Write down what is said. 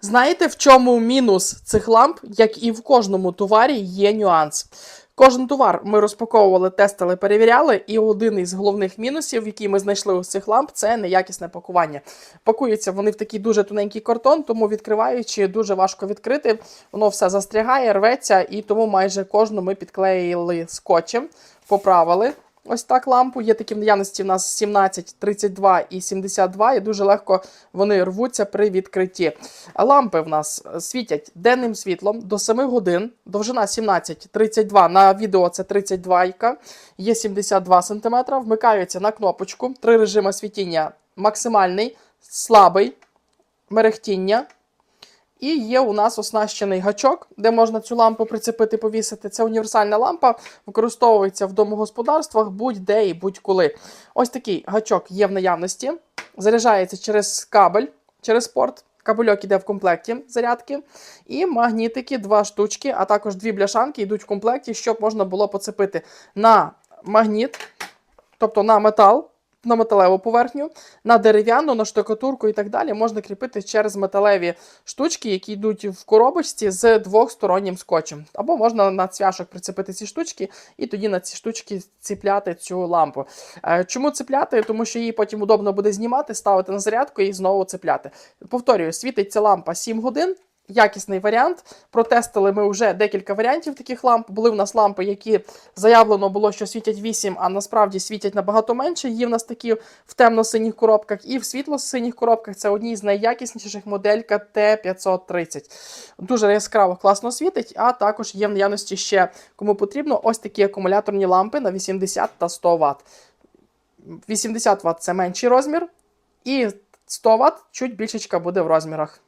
Знаєте, в чому мінус цих ламп, як і в кожному товарі, є нюанс. Кожен товар ми розпаковували, тестили, перевіряли, і один із головних мінусів, який ми знайшли у цих ламп, це неякісне пакування. Пакуються вони в такий дуже тоненький картон, тому відкриваючи, дуже важко відкрити. Воно все застрягає, рветься, і тому майже кожну ми підклеїли скотчем, поправили. Ось так лампу. Є такі в наявності в нас 17, 32 і 72, і дуже легко вони рвуться при відкритті. Лампи в нас світять денним світлом до 7 годин, довжина 17, 32, на відео це 32, є 72 см, вмикаються на кнопочку, три режими світіння максимальний, слабий, мерехтіння. І є у нас оснащений гачок, де можна цю лампу прицепити, повісити. Це універсальна лампа, використовується в домогосподарствах будь-де і будь-коли. Ось такий гачок є в наявності. Заряджається через кабель, через порт. Кабельок іде в комплекті зарядки. І магнітики, два штучки, а також дві бляшанки йдуть в комплекті, щоб можна було поцепити на магніт, тобто на метал, на металеву поверхню, на дерев'яну, на штукатурку і так далі можна кріпити через металеві штучки, які йдуть в коробочці з двохстороннім скотчем. Або можна на цвяшок прицепити ці штучки і тоді на ці штучки ціпляти цю лампу. Е, Чому цепляти? Тому що її потім удобно буде знімати, ставити на зарядку і знову цепляти. Повторюю, світить ця лампа 7 годин. Якісний варіант. Протестили ми вже декілька варіантів таких ламп. Були в нас лампи, які заявлено було, що світять 8, а насправді світять набагато менше. Є в нас такі в темно-синіх коробках і в світло-синіх коробках. Це одні з найякісніших моделька Т530. Дуже яскраво, класно світить, а також є в наявності ще, кому потрібно, ось такі акумуляторні лампи на 80 та 100 Вт. 80 Вт це менший розмір, і 100 Вт чуть більшечка буде в розмірах.